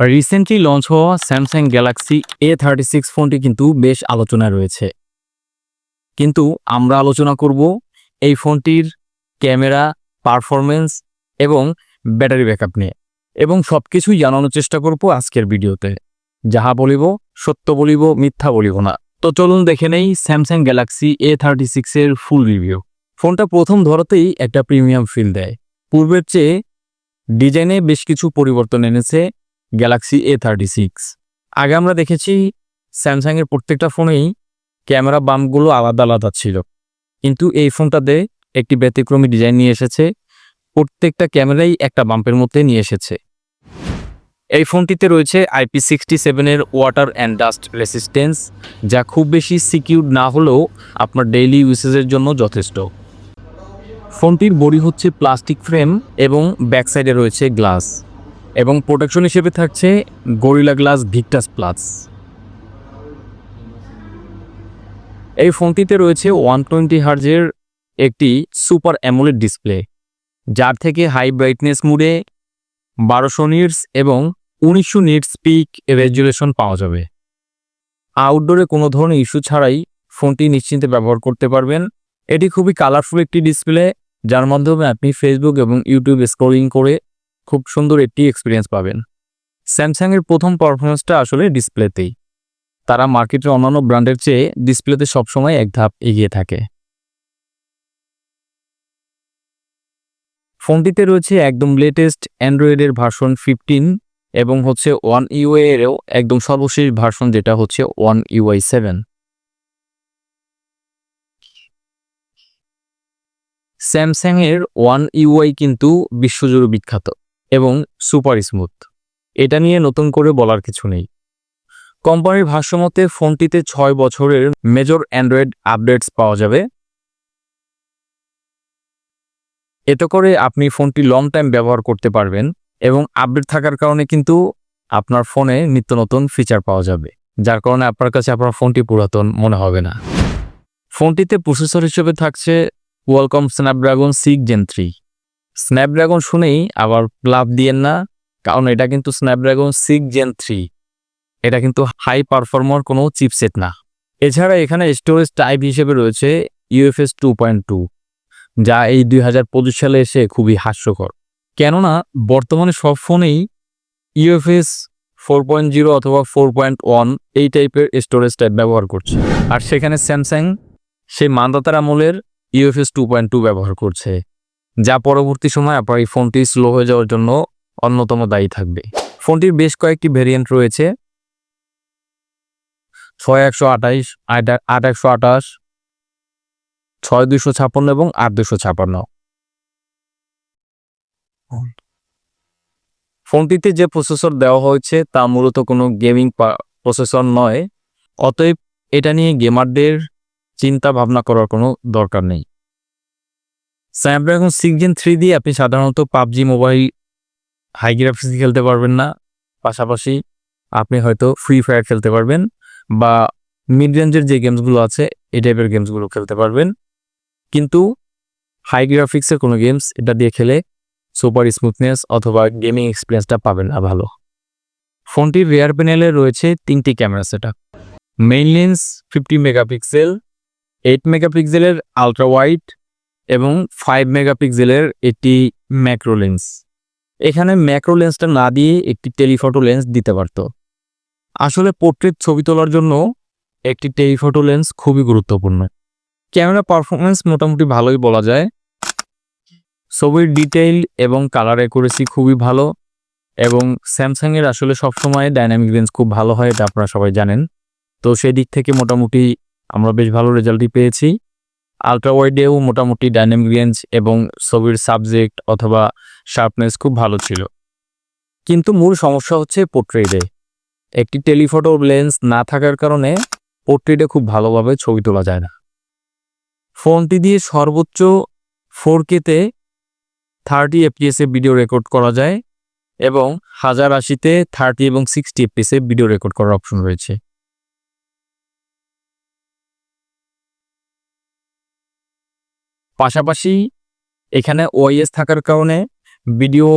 Recently launch হওয়া Samsung Galaxy A thirty six ফোনটি কিন্তু বেশ আলোচনায় রয়েছে। কিন্তু আমরা আলোচনা করব এই ফোনটির ক্যামেরা পারফরমেন্স এবং ব্যাটারি ব্যাকআপ নিয়ে। এবং সব কিছুই জানানোর চেষ্টা করব আজকের ভিডিওতে। যাহা বলিব সত্য বলিব, মিথ্যা বলিব না। তো চলুন দেখে নেই স্যামসাং গ্যালাক্সি এ থার্টি সিক্সের ফুল রিভিউ ফোনটা প্রথম ধরাতেই একটা প্রিমিয়াম ফিল দেয়। পূর্বের চেয়ে ডিজাইনে বেশ কিছু পরিবর্তন এনেছে। গ্যালাক্সি এ থার্টি সিক্স আগে আমরা দেখেছি স্যামসাংয়ের প্রত্যেকটা ফোনেই ক্যামেরা বাম্পগুলো আলাদা আলাদা ছিল। কিন্তু এই ফোনটাতে একটি ব্যতিক্রমী ডিজাইন নিয়ে এসেছে। প্রত্যেকটা ক্যামেরাই একটা বাম্পের মধ্যে নিয়ে এসেছে। এই ফোনটিতে রয়েছে আইপি সিক্সটি সেভেনের ওয়াটার অ্যান্ড ডাস্ট রেসিস্টেন্স যা খুব বেশি সিকিউর না হলেও আপনার ডেইলি ইউসেজের জন্য যথেষ্ট। ফোনটির বডি হচ্ছে প্লাস্টিক ফ্রেম এবং ব্যাক সাইডে রয়েছে গ্লাস এবং প্রোটেকশন হিসেবে থাকছে গরিলা গ্লাস ভিক্টাস প্লাস এই ফোনটিতে রয়েছে ওয়ান টোয়েন্টি হার্জের একটি সুপার অ্যামোলেড ডিসপ্লে যার থেকে হাই ব্রাইটনেস মুডে বারোশো নিটস এবং উনিশশো নিটস পিক রেজুলেশন পাওয়া যাবে। আউটডোরে কোনো ধরনের ইস্যু ছাড়াই ফোনটি নিশ্চিন্তে ব্যবহার করতে পারবেন। এটি খুবই কালারফুল একটি ডিসপ্লে যার মাধ্যমে আপনি ফেসবুক এবং ইউটিউব স্ক্রলিং করে খুব সুন্দর একটি এক্সপিরিয়েন্স পাবেন। স্যামসাংয়ের প্রথম পারফরমেন্সটা আসলে ডিসপ্লেতেই তারা মার্কেটের অন্যান্য ব্র্যান্ডের চেয়ে ডিসপ্লেতে সবসময় এক ধাপ এগিয়ে থাকে। ফোনটিতে রয়েছে একদম লেটেস্ট অ্যান্ড্রয়েডের ভার্সন ফিফটিন এবং হচ্ছে ওয়ান ইউআই এরও একদম সর্বশেষ ভার্সন যেটা হচ্ছে ওয়ান ইউআই সেভেন স্যামসাংয়ের ওয়ান ইউআই কিন্তু বিশ্বজুড়ে বিখ্যাত। এবং সুপার স্মুথ। এটা নিয়ে নতুন করে বলার কিছু নেই। কোম্পানির ভাষ্যমতে, ফোনটিতে ছয় বছরের মেজর অ্যান্ড্রয়েড আপডেটস পাওয়া যাবে। এতে করে আপনি ফোনটি লং টাইম ব্যবহার করতে পারবেন এবং আপডেট থাকার কারণে কিন্তু আপনার ফোনে নিত্য নতুন ফিচার পাওয়া যাবে, যার কারণে আপনার কাছে আপনার ফোনটি পুরাতন মনে হবে না। ফোনটিতে প্রসেসর হিসেবে থাকছে welcome Snapdragon six gen three Snapdragon শুনেই আবার লাভ দিয়েন না, কারণ এটা কিন্তু স্ন্যাপড্রাগন সিক্স জেন থ্রি এটা কিন্তু হাই পারফর্মার কোনো চিপসেট না। এছাড়া এখানে স্টোরেজ টাইপ হিসেবে রয়েছে ইউএফএস টু পয়েন্ট টু যা এই দুই হাজার পঁচিশ সালে এসে খুবই হাস্যকর। কেননা, বর্তমানে সব ফোনেই ইউএফএস ফোর পয়েন্ট জিরো অথবা ফোর পয়েন্ট ওয়ান এই টাইপের স্টোরেজ টাইপ ব্যবহার করছে। আর সেখানে স্যামসাং সেই মানদাতার আমলের ইউএফএস টু পয়েন্ট টু ব্যবহার করছে। যা পরবর্তী সময় আপনার এই ফোনটি স্লো হয়ে যাওয়ার জন্য অন্যতম দায়ী থাকবে। ফোনটির বেশ কয়েকটি ভেরিয়েন্ট রয়েছে। ছয় একশো আঠাইশ আট একশো আঠাশ, ছয় দুশো ছাপ্পান্ন এবং আট দুশো ছাপ্পান্ন। ফোনটিতে যে প্রসেসর দেওয়া হয়েছে তা মূলত কোনো গেমিং প্রসেসর নয়। অতএব এটা নিয়ে গেমারদের চিন্তা ভাবনা করার কোনো দরকার নেই। স্ন্যাপড্রাগন সিক্স জেন থ্রি দিয়ে আপনি সাধারণত পাবজি মোবাইল হাই গ্রাফিক্স খেলতে পারবেন না। পাশাপাশি আপনি হয়তো ফ্রি ফায়ার খেলতে পারবেন বা মিড রেঞ্জের যে গেমসগুলো আছে, এই টাইপের গেমসগুলো খেলতে পারবেন। কিন্তু হাই গ্রাফিক্সের কোনো গেমস এটা দিয়ে খেলে সুপার স্মুথনেস অথবা গেমিং এক্সপিরিয়েন্সটা পাবেন না ভালো। ফোনটির রেয়ার প্যানেলে রয়েছে তিনটি camera setup main lens fifty megapixel eight মেগাপিক্সেলের আলট্রা ওয়াইড এবং ফাইভ মেগাপিক্সেলের একটি ম্যাক্রো লেন্স এখানে ম্যাক্রো লেন্সটা না দিয়ে একটি টেলিফটো লেন্স দিতে পারত। আসলে পোর্ট্রেট ছবি তোলার জন্য একটি টেলিফটো লেন্স খুবই গুরুত্বপূর্ণ। ক্যামেরা পারফরমেন্স মোটামুটি ভালোই বলা যায়। ছবির ডিটেইল এবং কালার অ্যাকুরেসি খুবই ভালো এবং স্যামসাংয়ের আসলে সবসময় ডাইনামিক রেঞ্জ খুব ভালো হয়, এটা আপনারা সবাই জানেন। তো সেই দিক থেকে মোটামুটি আমরা বেশ ভালো রেজাল্টই পেয়েছি। আলট্রা ওয়াইডেও মোটামুটি ডাইনামিক রেঞ্জ এবং ছবির সাবজেক্ট অথবা শার্পনেস খুব ভালো ছিল। কিন্তু মূল সমস্যা হচ্ছে পোর্ট্রেটে একটি টেলিফটো লেন্স না থাকার কারণে পোর্ট্রেটে খুব ভালোভাবে ছবি তোলা যায় না। ফোনটি দিয়ে সর্বোচ্চ ফোর কেতে থার্টি এফপিএসে ভিডিও রেকর্ড করা যায় এবং হাজার আশিতে থার্টি এবং সিক্সটি এফপিএসে ভিডিও রেকর্ড করার অপশন রয়েছে। পাশাপাশি এখানে ওয়াইএস থাকার কারণে ভিডিও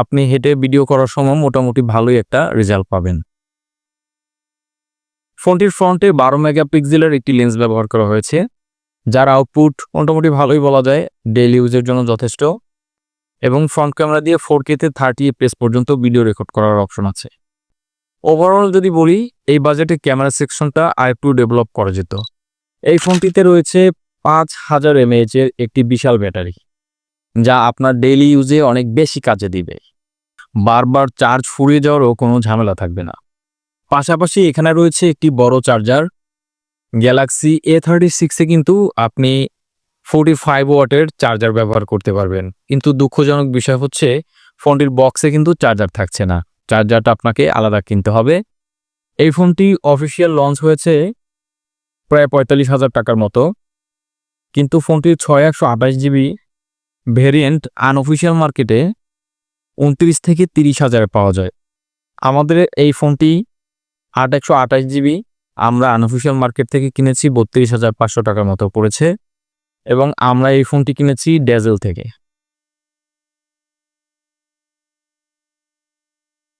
আপনি হেঁটে ভিডিও করার সময় মোটামুটি ভালোই একটা রেজাল্ট পাবেন। ফোনটির ফ্রন্টে বারো মেগাপিক্সেলের একটি লেন্স ব্যবহার করা হয়েছে, যার আউটপুট মোটামুটি ভালোই বলা যায় ডেইলি ইউজের জন্য যথেষ্ট। এবং ফ্রন্ট ক্যামেরা দিয়ে ফোর কেতে থার্টি এফপিএস পর্যন্ত ভিডিও রেকর্ড করার অপশন আছে। ওভারঅল যদি বলি, এই বাজেটে ক্যামেরা সেকশনটা আরেকটু ডেভেলপ করা যেত। এই ফোনটিতে রয়েছে পাঁচ হাজার এমএএচ এর একটি বিশাল ব্যাটারি, যা আপনার ডেইলি ইউজে অনেক বেশি কাজে দিবে। বারবার চার্জ ফুরিয়ে যাওয়ারও কোনো ঝামেলা থাকবে না। পাশাপাশি এখানে রয়েছে একটি বড় চার্জার গ্যালাক্সি এ থার্টি সিক্সে কিন্তু আপনি ফোর্টি ফাইভ ওয়াটের চার্জার ব্যবহার করতে পারবেন। কিন্তু দুঃখজনক বিষয় হচ্ছে ফোনটির বক্সে কিন্তু চার্জার থাকছে না। চার্জারটা আপনাকে আলাদা কিনতে হবে। এই ফোনটি অফিসিয়াল লঞ্চ হয়েছে প্রায় পঁয়তাল্লিশ হাজার টাকার মতো। কিন্তু ফোনটির ছয় একশো আঠাশ জিবি ভেরিয়েন্ট আনঅফিসিয়াল মার্কেটে উনত্রিশ থেকে তিরিশ হাজারে পাওয়া যায়। আমাদের এই ফোনটি আট একশো আঠাশ জিবি, আমরা আনঅফিসিয়াল মার্কেট থেকে কিনেছি বত্রিশ হাজার পাঁচশো টাকার মতো পড়েছে এবং আমরা এই ফোনটি কিনেছি ডেজেল থেকে।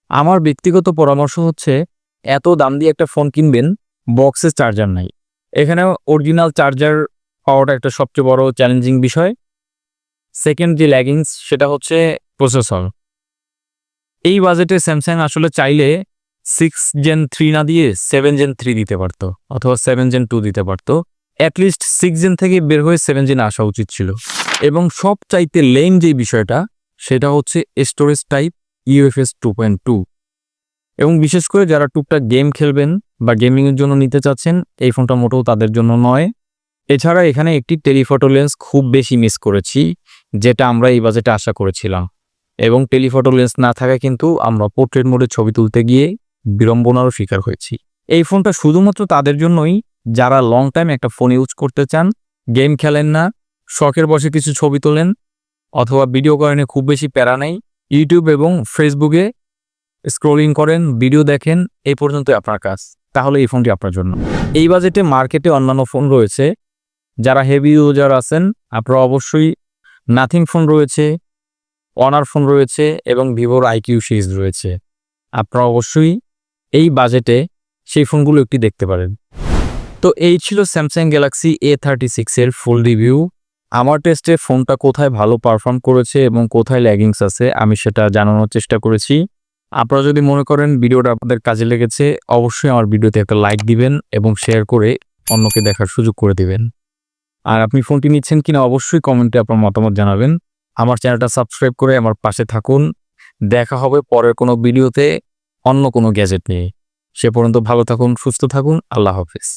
আমার ব্যক্তিগত পরামর্শ হচ্ছে, এত দাম দিয়ে একটা ফোন কিনবেন বক্সে চার্জার নাই। এখানে অরিজিনাল চার্জার পাওয়াটা একটা সবচেয়ে বড় চ্যালেঞ্জিং বিষয়। সেকেন্ড যে ল্যাগিংস সেটা হচ্ছে প্রসেসর এই বাজেটে স্যামসাং আসলে চাইলে সিক্স জেন থ্রি না দিয়ে সেভেন জেন থ্রি দিতে পারতো, অথবা সেভেন জেন টু দিতে পারতো। অ্যাটলিস্ট সিক্স জেন থেকে বের হয়ে সেভেন জেন আসা উচিত ছিল। এবং সব চাইতে লেম যে বিষয়টা, সেটা হচ্ছে storage type UFS two point two এবং বিশেষ করে যারা টুকটাক গেম খেলবেন বা গেমিংয়ের জন্য নিতে চাচ্ছেন, এই ফোনটা মোটেও তাদের জন্য নয়। এছাড়া এখানে একটি টেলিফটো লেন্স খুব বেশি মিস করেছি, যেটা আমরা এই বাজেটে আশা করেছিলাম। এবং টেলিফটো লেন্স না থাকায় কিন্তু আমরা পোর্ট্রেট মোডে ছবি তুলতে গিয়ে বিড়ম্বনারও শিকার হয়েছি। এই ফোনটা শুধুমাত্র তাদের জন্যই, যারা লং টাইম একটা ফোন ইউজ করতে চান গেম খেলেন না, শখের বসে কিছু ছবি তোলেন, অথবা ভিডিও করেন খুব বেশি প্যারা নেই ইউটিউব এবং ফেসবুকে স্ক্রোলিং করেন ভিডিও দেখেন এই পর্যন্তই আপনার কাজ। তাহলে এই ফোনটি আপনার জন্য। এই বাজেটে মার্কেটে অন্যান্য ফোন রয়েছে যারা হেভি ইউজার আছেন, আপনারা অবশ্যই নাথিং ফোন রয়েছে অনার ফোন রয়েছে এবং ভিভোর আইকিউ সিরিজ রয়েছে। আপনারা অবশ্যই এই বাজেটে সেই ফোনগুলো একটি দেখতে পারেন। তো এই ছিল স্যামসাং গ্যালাক্সি এ থার্টি সিক্সের ফুল রিভিউ আমার টেস্টে ফোনটা কোথায় ভালো পারফর্ম করেছে এবং কোথায় ল্যাগিংস আছে, আমি সেটা জানানোর চেষ্টা করেছি। আপনারা যদি মনে করেন ভিডিওটা আপনাদের কাজে লেগেছে, অবশ্যই আমার ভিডিওতে একটা লাইক দিবেন এবং শেয়ার করে অন্যকে দেখার সুযোগ করে দিবেন। আর আপনি ফোনটি নিচ্ছেন কিনা অবশ্যই কমেন্টে আপনার মতামত জানাবেন। আমার চ্যানেলটা সাবস্ক্রাইব করে আমার পাশে থাকুন। দেখা হবে পরের কোনো ভিডিওতে অন্য কোনো গ্যাজেট নিয়ে। সে পর্যন্ত ভালো থাকুন, সুস্থ থাকুন। আল্লাহ হাফিজ।